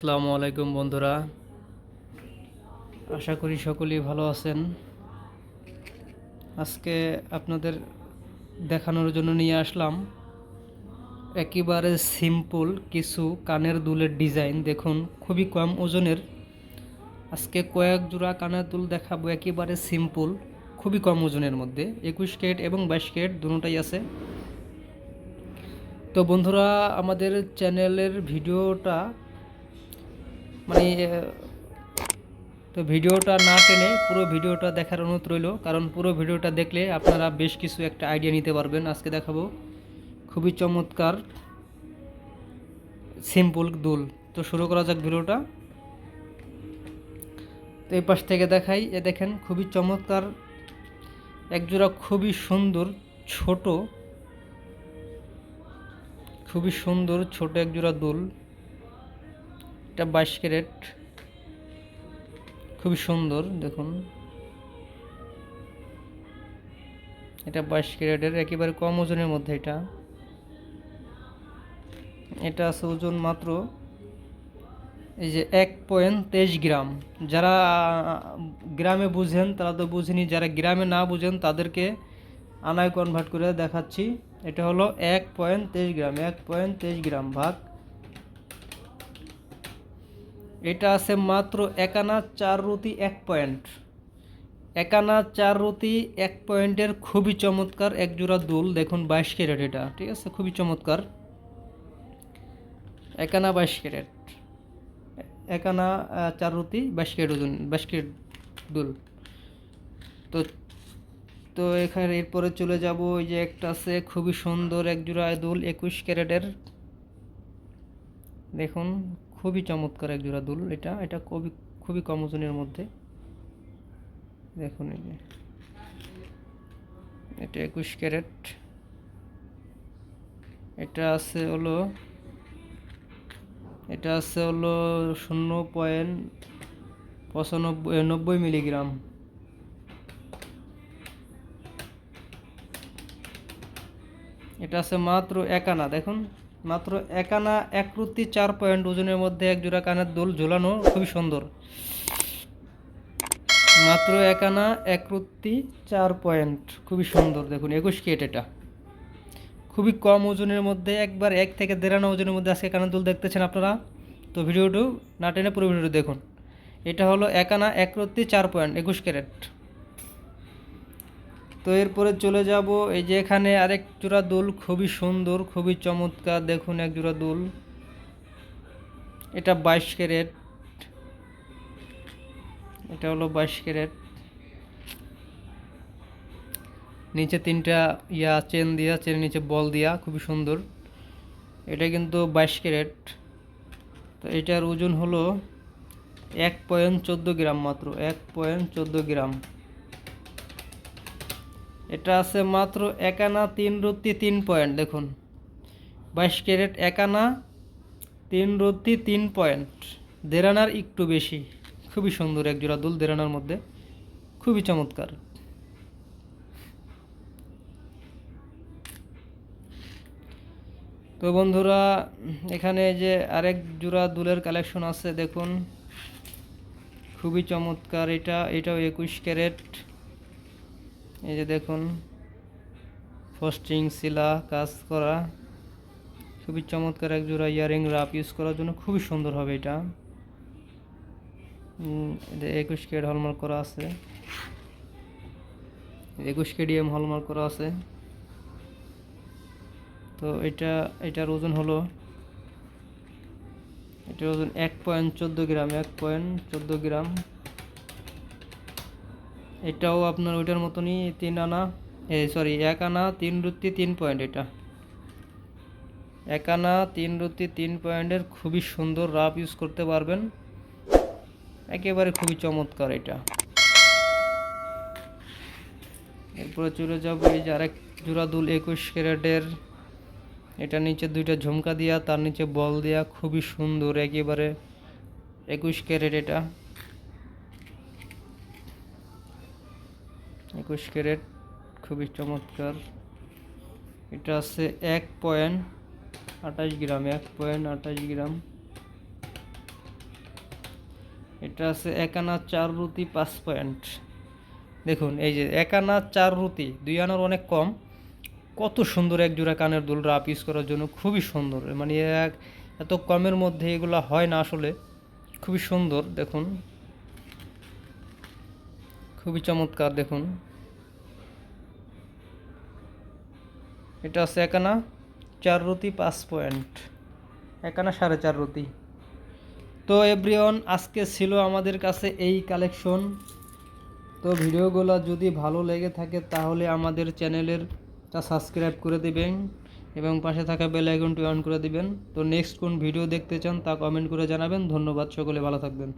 আসসালামু আলাইকুম বন্ধুরা। আশা করি সকলেই ভালো আছেন। আজকে আপনাদের দেখানোর জন্য নিয়ে আসলাম। একেবারে সিম্পল কিছু কানের দুলের ডিজাইন দেখুন, খুবই কম ওজনের। আজকে কয়েক জোড়া কানের দুল দেখাবো একেবারে সিম্পল খুবই কম ওজনের মধ্যে। একুশ ক্যারেট এবং বাইশ ক্যারেট দুটোটাই আছে। তো বন্ধুরা, আমাদের চ্যানেলের ভিডিওটা মানে তো ভিডিওটা না টেনে পুরো ভিডিওটা দেখার অনুরোধ রইল। কারণ পুরো ভিডিওটা দেখলে আপনারা বেশ কিছু একটা আইডিয়া নিতে পারবেন। আজকে দেখাবো খুবই চমৎকার সিম্পল দুল। তো শুরু করা যাক ভিডিওটা। তো এই পাশ থেকে দেখাই, এ দেখেন খুবই চমৎকার, একজোড়া খুবই সুন্দর, ছোট, খুবই সুন্দর, ছোট একজোড়া দুল। এটা বাইশ ক্যারেট। খুবই সুন্দর, দেখুন। এটা বাইশ ক্যারেটের, একেবারে কম ওজনের মধ্যে এটা। এটা আছে ওজন মাত্র এই যে এক পয়েন্ট তেইশ গ্রাম। যারা, গ্রামে বুঝেন, তারা তো বুঝেনি, যারা গ্রামে না বুঝেন, তাদেরকে আনায় কনভার্ট করে দেখাচ্ছি। এটা হলো এক পয়েন্ট তেইশ গ্রাম, এক পয়েন্ট তেইশ গ্রাম ভাগ এটা আছে মাত্র একানা চার রুটি এক পয়েন্ট। একানা চার রুটি এক পয়েন্টের খুবই চমৎকার এক জোড়া দুল। দেখুন বাইশ ক্যারেট এটা, ঠিক আছে? খুবই চমৎকার। একানা বাইশ ক্যারেট। একানা চার রুটি বাইশ ক্যারেট ওজন, বাইশ ক্যারেট দুল। তো তো এখানে এরপরে চলে যাব, ওই যে একটা আছে খুবই সুন্দর এক জোড়া দুল, একুশ ক্যারেটের। দেখুন খুবই চমৎকার এক জোড়া দুল এটা। এটা খুবই খুবই কম ওজনের মধ্যে। দেখুন এটা একুশ ক্যারেট। এটা আছে হলো, এটা আছে হলো শূন্য পয়েন্ট পঁচানব্বই নব্বই মিলিগ্রাম। এটা আছে মাত্র একানা দেখুন। মাত্র একানা এক রুতি চার পয়েন্ট ওজনের মধ্যে এক জোড়া কানের দোল ঝোলানো খুবই সুন্দর। মাত্র একানা এক রুতি চার পয়েন্ট, খুবই সুন্দর দেখুন, একুশ কেট এটা। খুবই কম ওজনের মধ্যে, একবার এক থেকে দেড়ানো ওজনের মধ্যে আজকে কানের দুল দেখতেছেন আপনারা। তো ভিডিওটি না টেনে পুরো ভিডিওটি দেখুন। এটা হলো একানা এক রত্তি চার পয়েন্ট, একুশ ক্যারেট। তো এরপরে চলে যাব এই যে এখানে আরেক জোড়া দুল, খুবই সুন্দর, খুবই চমৎকার। দেখুন এক জোড়া দুল। এটা বাইশ ক্যারেট। এটা হলো বাইশ ক্যারেট। নিচে তিনটা ইয়া চেন দিয়া, চেনের নিচে বল দিয়া, খুবই সুন্দর। এটা কিন্তু বাইশ ক্যারেট। তো এটার ওজন হলো এক পয়েন্ট চোদ্দ গ্রাম মাত্র, এক পয়েন্ট চোদ্দ গ্রাম। এটা আছে মাত্র একানা তিন রত্তি তিন পয়েন্ট, দেখুন। বাইশ ক্যারেট একানা তিন রত্তি তিন পয়েন্ট। দেড়ানার একটু বেশি, খুবই সুন্দর এক জোড়া দুল দেড়ানার মধ্যে, খুবই চমৎকার। তো বন্ধুরা, এখানে যে আরেক জোড়া দুলের কালেকশন আছে, দেখুন। খুবই চমৎকার এটা, এটাও একুশ ক্যারেট। এই যে দেখুন ফস্টিং শিলা কাজ করা, খুবই চমৎকার এক জোড়া ইয়ারিং রাপ ইউজ করার জন্য খুবই সুন্দর হবে এটা। একুশ কেড হলমার্ক করা আছে। একুশ কেডিএম হলমার্ক করা আছে। তো এটা, এটার ওজন হলো, এটার ওজন এক পয়েন্ট চোদ্দ গ্রাম, এক পয়েন্ট চোদ্দ গ্রাম। এটাও আপনার ওইটার মতনই তিন আনা সরি এক আনা, তিন রুতি তিন পয়েন্ট এটা। এক আনা, তিন রুতি তিন পয়েন্টের খুবই সুন্দর রাফ ইউজ করতে পারবেন। একেবারে খুবই চমৎকার এটা। এরপরে চলে যাব এই যে আরেক জোড়া দুল একুশ ক্যারেটের। এটা নিচে দুইটা ঝুমকা দিয়া, তার নিচে বল দেয়া, খুবই সুন্দর একেবারে। একুশ ক্যারেট এটা। একুশ ক্যারেট, খুবই চমৎকার। এটা আছে এক পয়েন্ট আঠাশ গ্রাম, এক পয়েন্ট আঠাশ গ্রাম। এটা আছে একানা চার রুটি, পাঁচ পয়েন্ট। দেখুন, এই যে একানা চার রুটি, দুই আনার অনেক কম। কত সুন্দর এক জোড়া কানের দুল রাপ ইউজ করার জন্য, খুবই সুন্দর। মানে এক, এত কমের মধ্যে এগুলো হয় না আসলে। খুবই সুন্দর, দেখুন। খুবই চমৎকার, দেখুন। এটা আছে একানা চার রুটি পাঁচ পয়েন্ট। একানা সাড়ে চার রুটি তো এভরিওন আজকে ছিল আমাদের কাছে এই কালেকশন। তো ভিডিওগুলো যদি ভালো লেগে থাকে তাহলে আমাদের চ্যানেলের তা সাবস্ক্রাইব করে দিবেন এবং পাশে থাকা বেল আইকনটি অন করে দিবেন। তো নেক্সট কোন ভিডিও দেখতে চান তা কমেন্ট করে জানাবেন। ধন্যবাদ, সকলে ভালো থাকবেন।